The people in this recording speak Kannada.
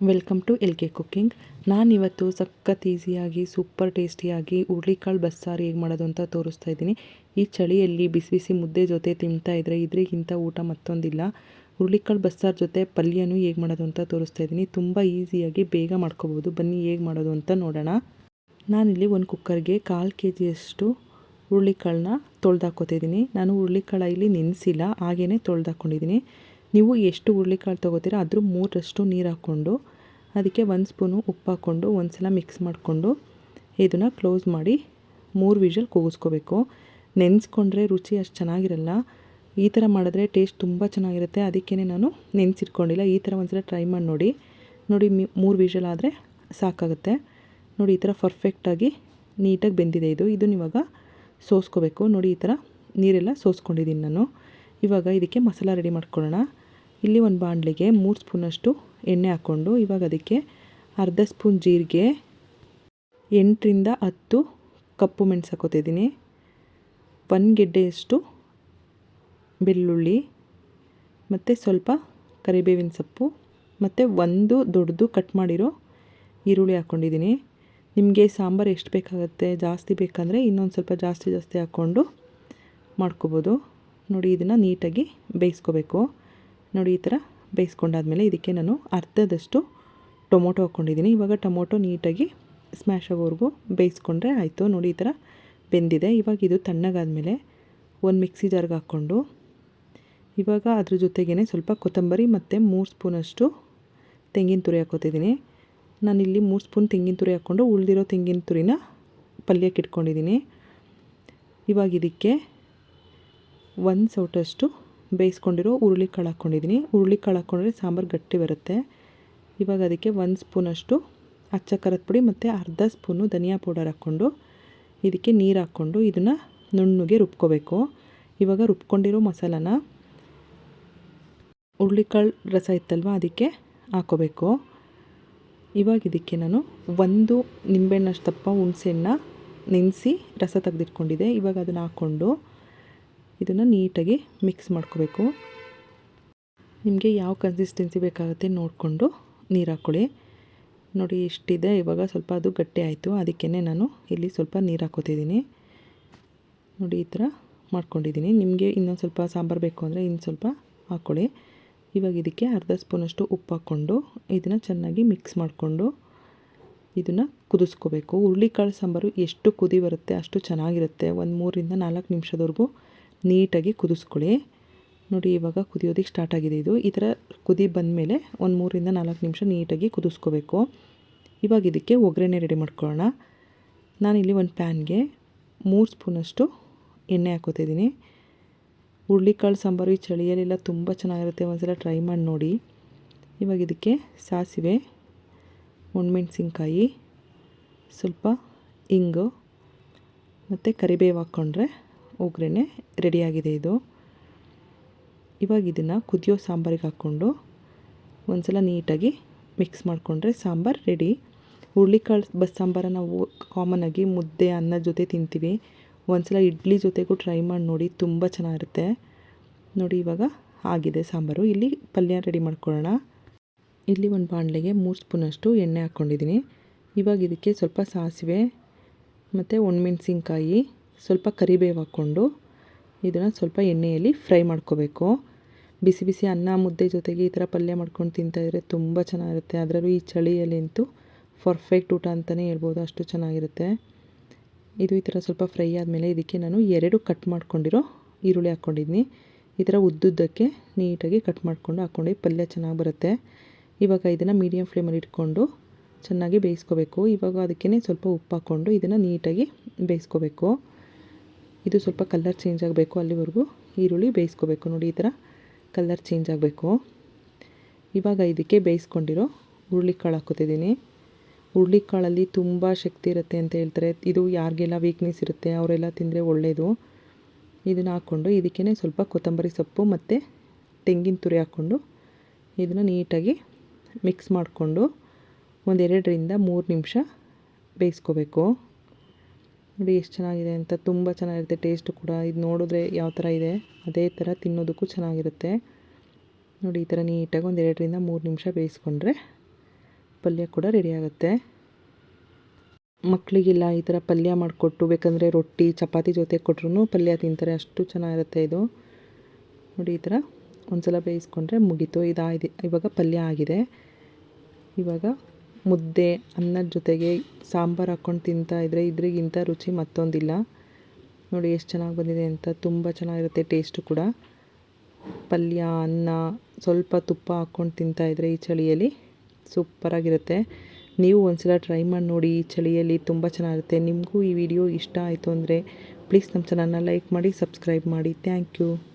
Welcome to L K cooking ನಾನಿವತ್ತು ಸಖತ್ ಈಸಿಯಾಗಿ ಸೂಪರ್ ಟೇಸ್ಟಿಯಾಗಿ ಹುರುಳಿಕಾಳು ಬಸ್ಸಾರು ಹೇಗೆ ಮಾಡೋದು ಅಂತ ತೋರಿಸ್ತಾ ಇದ್ದೀನಿ. ಈ ಚಳಿಯಲ್ಲಿ ಬಿಸಿ ಬಿಸಿ ಮುದ್ದೆ ಜೊತೆ ತಿಂತಾ ಇದ್ದರೆ ಇದ್ರಿಗಿಂತ ಊಟ ಮತ್ತೊಂದಿಲ್ಲ. ಹುರುಳಿಕಾಳು ಬಸ್ಸಾರು ಜೊತೆ ಪಲ್ಯನೂ ಹೇಗೆ ಮಾಡೋದು ಅಂತ ತೋರಿಸ್ತಾ ಇದ್ದೀನಿ. ತುಂಬ ಈಸಿಯಾಗಿ ಬೇಗ ಮಾಡ್ಕೋಬೋದು ಬನ್ನಿ ಹೇಗೆ ಮಾಡೋದು ಅಂತ ನೋಡೋಣ. ನಾನಿಲ್ಲಿ ಒಂದು ಕುಕ್ಕರ್ಗೆ ಕಾಲು ಕೆ ಜಿಯಷ್ಟು ಹುರುಳಿಕಾಳನ್ನ ತೊಳೆದಾಕೋತಿದ್ದೀನಿ ನಾನು ಹುರುಳಿಕಾಳು ಇಲ್ಲಿ ನೆನೆಸಿಲ್ಲ ಹಾಗೇ ತೊಳೆದಾಕೊಂಡಿದ್ದೀನಿ. ನೀವು ಎಷ್ಟು ಹುರುಳಿಕಾಳು ತೊಗೋತೀರ, ಅದ್ರ ಮೂರಷ್ಟು ನೀರು ಹಾಕ್ಕೊಂಡು ಅದಕ್ಕೆ ಒಂದು ಸ್ಪೂನು ಉಪ್ಪು ಹಾಕ್ಕೊಂಡು ಒಂದು ಸಲ ಮಿಕ್ಸ್ ಮಾಡಿಕೊಂಡು ಇದನ್ನು ಕ್ಲೋಸ್ ಮಾಡಿ ಮೂರು ವಿಷಲ್ ಕೂಗಿಸ್ಕೋಬೇಕು. ನೆನೆಸ್ಕೊಂಡ್ರೆ ರುಚಿ ಅಷ್ಟು ಚೆನ್ನಾಗಿರಲ್ಲ. ಈ ಥರ ಮಾಡಿದ್ರೆ ಟೇಸ್ಟ್ ತುಂಬ ಚೆನ್ನಾಗಿರುತ್ತೆ. ಅದಕ್ಕೇ ನಾನು ನೆನೆಸಿಟ್ಕೊಂಡಿಲ್ಲ. ಈ ಥರ ಒಂದು ಸಲ ಟ್ರೈ ಮಾಡಿ ನೋಡಿ. ನೋಡಿ ಮೂರು ವಿಷಲ್ ಆದರೆ ಸಾಕಾಗುತ್ತೆ. ನೋಡಿ, ಈ ಥರ ಪರ್ಫೆಕ್ಟಾಗಿ ನೀಟಾಗಿ ಬೆಂದಿದೆ ಇದು. ಇದನ್ನ ಇವಾಗ ಸೋಸ್ಕೋಬೇಕು. ನೋಡಿ, ಈ ಥರ ನೀರೆಲ್ಲ ಸೋಸ್ಕೊಂಡಿದ್ದೀನಿ ನಾನು. ಇವಾಗ ಇದಕ್ಕೆ ಮಸಾಲ ರೆಡಿ ಮಾಡ್ಕೊಳ್ಳೋಣ. ಇಲ್ಲಿ ಒಂದು ಬಾಣಲಿಗೆ ಮೂರು ಸ್ಪೂನಷ್ಟು ಎಣ್ಣೆ ಹಾಕ್ಕೊಂಡು ಇವಾಗ ಅದಕ್ಕೆ ಅರ್ಧ ಸ್ಪೂನ್ ಜೀರಿಗೆ, ಎಂಟರಿಂದ ಹತ್ತು ಕಪ್ಪು ಮೆಣಸು ಹಾಕೋತಿದ್ದೀನಿ. ಒಂದು ಗೆಡ್ಡೆಯಷ್ಟು ಬೆಳ್ಳುಳ್ಳಿ ಮತ್ತು ಸ್ವಲ್ಪ ಕರಿಬೇವಿನ ಸೊಪ್ಪು ಮತ್ತು ಒಂದು ದೊಡ್ಡದು ಕಟ್ ಮಾಡಿರೋ ಈರುಳ್ಳಿ ಹಾಕ್ಕೊಂಡಿದ್ದೀನಿ ನಿಮಗೆ ಸಾಂಬಾರು ಎಷ್ಟು ಬೇಕಾಗುತ್ತೆ, ಜಾಸ್ತಿ ಬೇಕಂದರೆ ಇನ್ನೊಂದು ಸ್ವಲ್ಪ ಜಾಸ್ತಿ ಜಾಸ್ತಿ ಹಾಕ್ಕೊಂಡು ಮಾಡ್ಕೋಬೋದು. ನೋಡಿ, ಇದನ್ನು ನೀಟಾಗಿ ಬೇಯಿಸ್ಕೋಬೇಕು. ನೋಡಿ, ಈ ಥರ ಬೇಯಿಸ್ಕೊಂಡಾದ್ಮೇಲೆ ಇದಕ್ಕೆ ನಾನು ಅರ್ಧದಷ್ಟು ಟೊಮೊಟೊ ಹಾಕ್ಕೊಂಡಿದ್ದೀನಿ. ಇವಾಗ ಟೊಮೊಟೊ ನೀಟಾಗಿ ಸ್ಮ್ಯಾಶ್ ಆಗೋವರೆಗೂ ಬೇಯಿಸ್ಕೊಂಡ್ರೆ ಆಯಿತು. ನೋಡಿ, ಈ ಥರ ಬೆಂದಿದೆ. ಇವಾಗ ಇದು ತಣ್ಣಗಾದ್ಮೇಲೆ ಒಂದು ಮಿಕ್ಸಿ ಜಾರ್ಗೆ ಹಾಕ್ಕೊಂಡು, ಇವಾಗ ಅದ್ರ ಜೊತೆಗೇ ಸ್ವಲ್ಪ ಕೊತ್ತಂಬರಿ ಮತ್ತು ಮೂರು ಸ್ಪೂನಷ್ಟು ತೆಂಗಿನ ತುರಿ ಹಾಕೋತಿದ್ದೀನಿ ನಾನಿಲ್ಲಿ ಮೂರು ಸ್ಪೂನ್ ತೆಂಗಿನ ತುರಿ ಹಾಕ್ಕೊಂಡು ಉಳಿದಿರೋ ತೆಂಗಿನ ತುರಿನ ಪಲ್ಯಕ್ಕೆ ಇಟ್ಕೊಂಡಿದ್ದೀನಿ. ಇವಾಗ ಇದಕ್ಕೆ ಒಂದು ಸೌಟಷ್ಟು ಬೇಯಿಸ್ಕೊಂಡಿರೋ ಹುರುಳಿಕಾಳು ಹಾಕ್ಕೊಂಡಿದ್ದೀನಿ. ಹುರುಳಿಕಾಳು ಹಾಕ್ಕೊಂಡ್ರೆ ಸಾಂಬಾರು ಗಟ್ಟಿ ಬರುತ್ತೆ. ಇವಾಗ ಅದಕ್ಕೆ ಒಂದು ಸ್ಪೂನಷ್ಟು ಅಚ್ಚ ಖಾರದ ಪುಡಿ ಮತ್ತು ಅರ್ಧ ಸ್ಪೂನು ಧನಿಯಾ ಪೌಡರ್ ಹಾಕ್ಕೊಂಡು ಇದಕ್ಕೆ ನೀರು ಹಾಕ್ಕೊಂಡು ಇದನ್ನು ನುಣ್ಣಗೆ ರುಬ್ಕೋಬೇಕು. ಇವಾಗ ರುಬ್ಕೊಂಡಿರೋ ಮಸಾಲಾನ ಹುರುಳಿಕಾಳು ರಸ ಇತ್ತಲ್ವ ಅದಕ್ಕೆ ಹಾಕೋಬೇಕು. ಇವಾಗ ಇದಕ್ಕೆ ನಾನು ಒಂದು ನಿಂಬೆಹಣ್ಣಷ್ಟು ದಪ್ಪ ಹುಣಸೆಹಣ್ಣ ನೆನೆಸಿ ರಸ ತೆಗೆದಿಟ್ಕೊಂಡಿದ್ದೆ. ಇವಾಗ ಅದನ್ನು ಹಾಕ್ಕೊಂಡು ಇದನ್ನು ನೀಟಾಗಿ ಮಿಕ್ಸ್ ಮಾಡ್ಕೋಬೇಕು. ನಿಮಗೆ ಯಾವ ಕನ್ಸಿಸ್ಟೆನ್ಸಿ ಬೇಕಾಗುತ್ತೆ ನೋಡಿಕೊಂಡು ನೀರು ಹಾಕ್ಕೊಳ್ಳಿ ನೋಡಿ ಇಷ್ಟಿದೆ ಇವಾಗ ಸ್ವಲ್ಪ ಅದು ಗಟ್ಟಿ ಆಯಿತು. ಅದಕ್ಕೇ ನಾನು ಇಲ್ಲಿ ಸ್ವಲ್ಪ ನೀರು ಹಾಕೋತಿದ್ದೀನಿ. ನೋಡಿ ಈ ಥರ ಮಾಡ್ಕೊಂಡಿದ್ದೀನಿ. ನಿಮಗೆ ಇನ್ನೊಂದು ಸ್ವಲ್ಪ ಸಾಂಬಾರು ಬೇಕು ಅಂದರೆ ಇನ್ನು ಸ್ವಲ್ಪ ಹಾಕ್ಕೊಳ್ಳಿ ಇವಾಗ ಇದಕ್ಕೆ ಅರ್ಧ ಸ್ಪೂನಷ್ಟು ಉಪ್ಪು ಹಾಕ್ಕೊಂಡು ಇದನ್ನು ಚೆನ್ನಾಗಿ ಮಿಕ್ಸ್ ಮಾಡಿಕೊಂಡು ಇದನ್ನು ಕುದಿಸ್ಕೋಬೇಕು. ಹುರುಳಿಕಾಳು ಸಾಂಬಾರು ಎಷ್ಟು ಕುದಿ ಬರುತ್ತೆ ಅಷ್ಟು ಚೆನ್ನಾಗಿರುತ್ತೆ. ಒಂದು ಮೂರಿಂದ ನಾಲ್ಕು ನಿಮಿಷದವರೆಗೂ ನೀಟಾಗಿ ಕುದಿಸ್ಕೊಳ್ಳಿ. ನೋಡಿ, ಇವಾಗ ಕುದಿಯೋದಕ್ಕೆ ಸ್ಟಾರ್ಟ್ ಆಗಿದೆ ಇದು. ಈ ಥರ ಕುದಿ ಬಂದಮೇಲೆ ಒಂದು ಮೂರಿಂದ ನಾಲ್ಕು ನಿಮಿಷ ನೀಟಾಗಿ ಕುದಿಸ್ಕೋಬೇಕು. ಇವಾಗ ಇದಕ್ಕೆ ಒಗ್ಗರಣೆ ರೆಡಿ ಮಾಡ್ಕೊಳ್ಳೋಣ. ನಾನಿಲ್ಲಿ ಒಂದು ಪ್ಯಾನ್ಗೆ ಮೂರು ಸ್ಪೂನಷ್ಟು ಎಣ್ಣೆ ಹಾಕೋತಿದ್ದೀನಿ ಹುರುಳಿಕಾಳು ಸಾಂಬಾರು ಈ ಚಳಿಯಲ್ಲೆಲ್ಲ ತುಂಬ ಚೆನ್ನಾಗಿರುತ್ತೆ. ಒಂದ್ಸಲ ಟ್ರೈ ಮಾಡಿ ನೋಡಿ. ಇವಾಗ ಇದಕ್ಕೆ ಸಾಸಿವೆ, ಒಣಮೆಣ್ಸಿನ್ಕಾಯಿ, ಸ್ವಲ್ಪ ಇಂಗು, ಮತ್ತು ಕರಿಬೇವು ಹಾಕ್ಕೊಂಡ್ರೆ ಒಗ್ಗರಣೆ ರೆಡಿಯಾಗಿದೆ ಇದು. ಇವಾಗ ಇದನ್ನು ಕುದಿಯೋ ಸಾಂಬಾರಿಗೆ ಹಾಕ್ಕೊಂಡು ಒಂದು ಸಲ ನೀಟಾಗಿ ಮಿಕ್ಸ್ ಮಾಡಿಕೊಂಡ್ರೆ ಸಾಂಬಾರು ರೆಡಿ ಹುರುಳಿಕಾಳು ಬಸ್ ಸಾಂಬಾರ ನಾವು ಕಾಮನಾಗಿ ಮುದ್ದೆ, ಅನ್ನ ಜೊತೆ ತಿಂತೀವಿ. ಒಂದು ಸಲ ಇಡ್ಲಿ ಜೊತೆಗೂ ಟ್ರೈ ಮಾಡಿ ನೋಡಿ, ತುಂಬ ಚೆನ್ನಾಗಿರುತ್ತೆ. ನೋಡಿ ಇವಾಗ ಆಗಿದೆ ಸಾಂಬಾರು. ಇಲ್ಲಿ ಪಲ್ಯ ರೆಡಿ ಮಾಡ್ಕೊಳ್ಳೋಣ. ಇಲ್ಲಿ ಒಂದು ಬಾಣಲೆಗೆ ಮೂರು ಸ್ಪೂನಷ್ಟು ಎಣ್ಣೆ ಹಾಕ್ಕೊಂಡಿದ್ದೀನಿ. ಇವಾಗ ಇದಕ್ಕೆ ಸ್ವಲ್ಪ ಸಾಸಿವೆ, ಮತ್ತು ಒಣಮೆಣ್ಸಿನ್ಕಾಯಿ ಸ್ವಲ್ಪ ಕರಿಬೇವು ಹಾಕ್ಕೊಂಡು ಇದನ್ನು ಸ್ವಲ್ಪ ಎಣ್ಣೆಯಲ್ಲಿ ಫ್ರೈ ಮಾಡ್ಕೋಬೇಕು. ಬಿಸಿ ಬಿಸಿ ಅನ್ನ ಮುದ್ದೆ ಜೊತೆಗೆ ಈ ಥರ ಪಲ್ಯ ಮಾಡ್ಕೊಂಡು ತಿಂತಾಯಿದ್ರೆ ತುಂಬ ಚೆನ್ನಾಗಿರುತ್ತೆ. ಅದರಲ್ಲೂ ಈ ಚಳಿಯಲ್ಲಿ ಅಂತೂ ಪರ್ಫೆಕ್ಟ್ ಊಟ ಅಂತಲೇ ಹೇಳ್ಬೋದು. ಅಷ್ಟು ಚೆನ್ನಾಗಿರುತ್ತೆ. ಇದು ಈ ಥರ ಸ್ವಲ್ಪ ಫ್ರೈ ಆದಮೇಲೆ ಇದಕ್ಕೆ ನಾನು ಎರಡು ಕಟ್ ಮಾಡ್ಕೊಂಡಿರೋ ಈರುಳ್ಳಿ ಹಾಕ್ಕೊಂಡಿದ್ದೀನಿ ಈ ಥರ ಉದ್ದುದ್ದಕ್ಕೆ ನೀಟಾಗಿ ಕಟ್ ಮಾಡ್ಕೊಂಡು ಹಾಕ್ಕೊಂಡು. ಪಲ್ಯ ಚೆನ್ನಾಗಿ ಬರುತ್ತೆ. ಇವಾಗ ಇದನ್ನು ಮೀಡಿಯಮ್ ಫ್ಲೇಮಲ್ಲಿ ಇಟ್ಕೊಂಡು ಚೆನ್ನಾಗಿ ಬೇಯಿಸ್ಕೋಬೇಕು. ಇವಾಗ ಅದಕ್ಕೇ ಸ್ವಲ್ಪ ಉಪ್ಪು ಹಾಕ್ಕೊಂಡು ಇದನ್ನು ನೀಟಾಗಿ ಬೇಯಿಸ್ಕೋಬೇಕು. ಇದು ಸ್ವಲ್ಪ ಕಲ್ಲರ್ ಚೇಂಜ್ ಆಗಬೇಕು ಅಲ್ಲಿವರೆಗೂ. ಈರುಳ್ಳಿ ಬೇಯಿಸ್ಕೋಬೇಕು. ನೋಡಿ, ಈ ಥರ ಕಲ್ಲರ್ ಚೇಂಜ್ ಆಗಬೇಕು. ಇವಾಗ ಇದಕ್ಕೆ ಬೇಯಿಸ್ಕೊಂಡಿರೋ ಹುರುಳಿಕಾಳು ಹಾಕೋತಿದ್ದೀನಿ ಹುರುಳಿಕಾಳಲ್ಲಿ ತುಂಬ ಶಕ್ತಿ ಇರುತ್ತೆ ಅಂತ ಹೇಳ್ತಾರೆ. ಇದು ಯಾರಿಗೆಲ್ಲ ವೀಕ್ನೆಸ್ ಇರುತ್ತೆ, ಅವರೆಲ್ಲ ತಿಂದರೆ ಒಳ್ಳೆಯದು ಇದನ್ನು ಹಾಕ್ಕೊಂಡು ಇದಕ್ಕೇ ಸ್ವಲ್ಪ ಕೊತ್ತಂಬರಿ ಸೊಪ್ಪು ಮತ್ತು ತೆಂಗಿನ ತುರಿ ಹಾಕ್ಕೊಂಡು ಇದನ್ನು ನೀಟಾಗಿ ಮಿಕ್ಸ್ ಮಾಡಿಕೊಂಡು ಒಂದೆರಡರಿಂದ ಮೂರು ನಿಮಿಷ ಬೇಯಿಸ್ಕೋಬೇಕು. ನೋಡಿ ಎಷ್ಟು ಚೆನ್ನಾಗಿದೆ ಅಂತ ತುಂಬ ಚೆನ್ನಾಗಿರುತ್ತೆ ಟೇಸ್ಟು ಕೂಡ. ಇದು ನೋಡಿದ್ರೆ ಯಾವ ಥರ ಇದೆ, ಅದೇ ಥರ ತಿನ್ನೋದಕ್ಕೂ ಚೆನ್ನಾಗಿರುತ್ತೆ. ನೋಡಿ, ಈ ಥರ ನೀಟಾಗಿ ಒಂದು ಎರಡರಿಂದ ಮೂರು ನಿಮಿಷ ಬೇಯಿಸ್ಕೊಂಡ್ರೆ ಪಲ್ಯ ಕೂಡ ರೆಡಿ ಆಗುತ್ತೆ. ಮಕ್ಕಳಿಗೆಲ್ಲ ಈ ಥರ ಪಲ್ಯ ಮಾಡಿಕೊಟ್ಟು, ಬೇಕಂದರೆ ರೊಟ್ಟಿ, ಚಪಾತಿ ಜೊತೆ ಕೊಟ್ರೂ ಪಲ್ಯ ತಿಂತಾರೆ. ಅಷ್ಟು ಚೆನ್ನಾಗಿರುತ್ತೆ ಇದು. ನೋಡಿ, ಈ ಥರ ಒಂದ್ಸಲ ಬೇಯಿಸ್ಕೊಂಡ್ರೆ ಮುಗೀತು. ಇದಾಗಿದೆ, ಇವಾಗ ಪಲ್ಯ ಆಗಿದೆ. ಇವಾಗ ಮುದ್ದೆ ಅನ್ನದ ಜೊತೆಗೆ ಸಾಂಬಾರು ಹಾಕ್ಕೊಂಡು ತಿಂತಾ ಇದ್ದರೆ ಇದ್ರಿಗಿಂತ ರುಚಿ ಮತ್ತೊಂದಿಲ್ಲ. ನೋಡಿ ಎಷ್ಟು ಚೆನ್ನಾಗಿ ಬಂದಿದೆ ಅಂತ. ತುಂಬ ಚೆನ್ನಾಗಿರುತ್ತೆ ಟೇಸ್ಟು ಕೂಡ. ಪಲ್ಯ, ಅನ್ನ, ಸ್ವಲ್ಪ ತುಪ್ಪ ಹಾಕ್ಕೊಂಡು ತಿಂತಾ ಇದ್ದರೆ ಈ ಚಳಿಯಲ್ಲಿ ಸೂಪರಾಗಿರುತ್ತೆ. ನೀವು ಒಂದ್ಸಲ ಟ್ರೈ ಮಾಡಿ ನೋಡಿ ಈ ಚಳಿಯಲ್ಲಿ ತುಂಬ ಚೆನ್ನಾಗಿರುತ್ತೆ. ನಿಮಗೂ ಈ ವಿಡಿಯೋ ಇಷ್ಟ ಆಯಿತು ಅಂದರೆ ಪ್ಲೀಸ್ ನಮ್ಮ ಚಾನಲ್ನ ಲೈಕ್ ಮಾಡಿ ಸಬ್ಸ್ಕ್ರೈಬ್ ಮಾಡಿ. Thank you